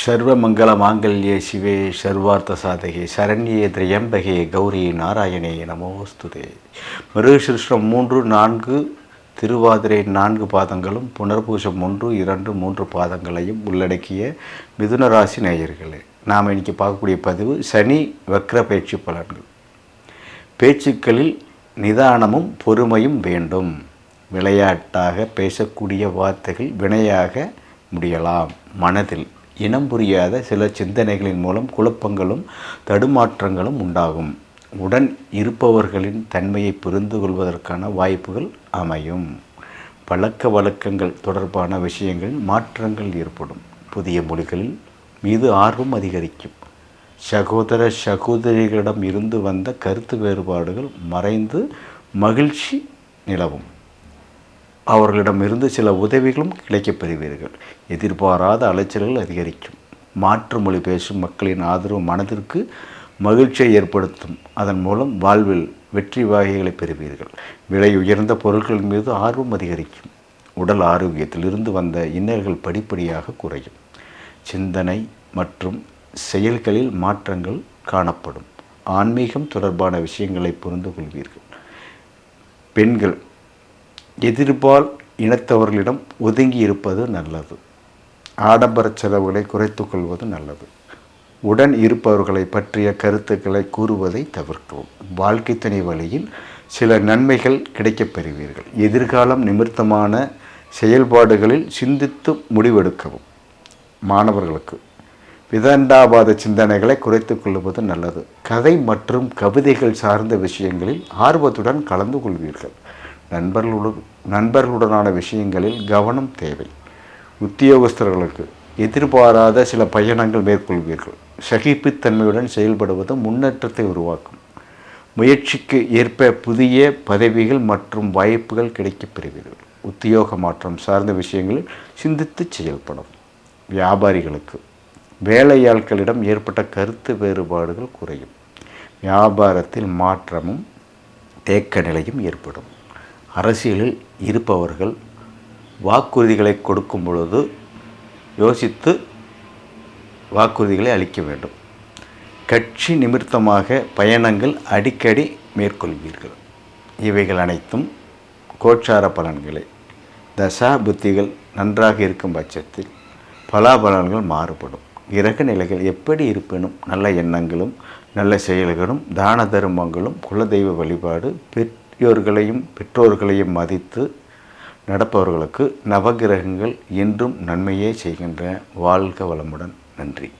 சர்வமங்கள மாங்கல்யே சிவே சர்வார்த்த சாதகே சரண்யே திரியம்பகே கௌரி நாராயணே நமோஸ்துதே மிருகசிருஷ்டம் மூன்று நான்கு திருவாதிரை நான்கு பாதங்களும் புனர்பூசம் ஒன்று இரண்டு மூன்று பாதங்களையும் உள்ளடக்கிய மிதுன ராசி நேயர்களே நாம் இன்றைக்கி பார்க்கக்கூடிய பதிவு சனி வக்ர பயிற்சி பலன்கள். பேச்சுக்களில் நிதானமும் பொறுமையும் வேண்டும். விளையாட்டாக பேசக்கூடிய வார்த்தைகள் வினையாக முடியலாம். மனதில் இனம் புரியாத சில சிந்தனைகளின் மூலம் குழப்பங்களும் தடுமாற்றங்களும் உண்டாகும். உடன் இருப்பவர்களின் தன்மையை புரிந்து கொள்வதற்கான வாய்ப்புகள் அமையும். பழக்க வழக்கங்கள் தொடர்பான விஷயங்களில் மாற்றங்கள் ஏற்படும். புதிய மொழிகளில் மீது ஆர்வம் அதிகரிக்கும். சகோதர சகோதரிகளிடம் இருந்து வந்த கருத்து வேறுபாடுகள் மறைந்து மகிழ்ச்சி நிலவும். அவர்களிடமிருந்து சில உதவிகளும் கிடைக்கப் பெறுவீர்கள். எதிர்பாராத அலைச்சல்கள் அதிகரிக்கும். மாற்று மொழி பேசும் மக்களின் ஆதரவு மனதிற்கு மகிழ்ச்சியை ஏற்படுத்தும். அதன் மூலம் வாழ்வில் வெற்றி வகைகளை பெறுவீர்கள். விலை உயர்ந்த பொருட்கள் மீது ஆர்வம் அதிகரிக்கும். உடல் ஆரோக்கியத்திலிருந்து வந்த இன்னல்கள் படிப்படியாக குறையும். சிந்தனை மற்றும் செயல்களில் மாற்றங்கள் காணப்படும். ஆன்மீகம் தொடர்பான விஷயங்களை புரிந்து கொள்வீர்கள் பெண்கள் எதிர்பால் இனத்தவர்களிடம் ஒதுங்கி இருப்பது நல்லது. ஆடம்பர செலவுகளை குறைத்து கொள்வது நல்லது. உடன் இருப்பவர்களை பற்றிய கருத்துக்களை கூறுவதை தவிர்க்கவும். வாழ்க்கை துணை வழியில் சில நன்மைகள் கிடைக்கப் பெறுவீர்கள். எதிர்காலம் நிமித்தமான செயல்பாடுகளில் சிந்தித்து முடிவெடுக்கவும். மாணவர்களுக்கு விதண்டாபாத சிந்தனைகளை குறைத்து கொள்வது நல்லது. கதை மற்றும் கவிதைகள் சார்ந்த விஷயங்களில் ஆர்வத்துடன் கலந்து கொள்வீர்கள். நண்பர்களுடன் நண்பர்களுடனான விஷயங்களில் கவனம் தேவை. உத்தியோகஸ்தர்களுக்கு எதிர்பாராத சில பயணங்கள் மேற்கொள்வீர்கள். சகிப்புத்தன்மையுடன் செயல்படுவது முன்னேற்றத்தை உருவாக்கும். முயற்சிக்கு ஏற்ப புதிய பதவிகள் மற்றும் வாய்ப்புகள் கிடைக்கப் பெறுவீர்கள். உத்தியோக மாற்றம் சார்ந்த விஷயங்களில் சிந்தித்து செயல்படும். வியாபாரிகளுக்கு வேலையாட்களிடம் ஏற்பட்ட கருத்து வேறுபாடுகள் குறையும். வியாபாரத்தில் மாற்றமும் தேக்க நிலையும் ஏற்படும். அரசியலில் இருப்பவர்கள் வாக்குறுதிகளை கொடுக்கும் பொழுது யோசித்து வாக்குறுதிகளை அளிக்க வேண்டும். கட்சி நிமித்தமாக பயணங்கள் அடிக்கடி மேற்கொள்வீர்கள். இவைகள் அனைத்தும் கோச்சார பலன்களை. தசா புத்திகள் நன்றாக இருக்கும் பட்சத்தில் பலாபலன்கள் மாறுபடும். கிரக நிலைகள் எப்படி இருப்பினும் நல்ல எண்ணங்களும் நல்ல செயல்களும் தான தர்மங்களும் குலதெய்வ வழிபாடு பெற்றோர்களையும் பெற்றோர்களையும் மதித்து நடப்பவர்களுக்கு நவகிரகங்கள் என்றும் நன்மையே செய்கின்ற வாழ்க வளமுடன். நன்றி.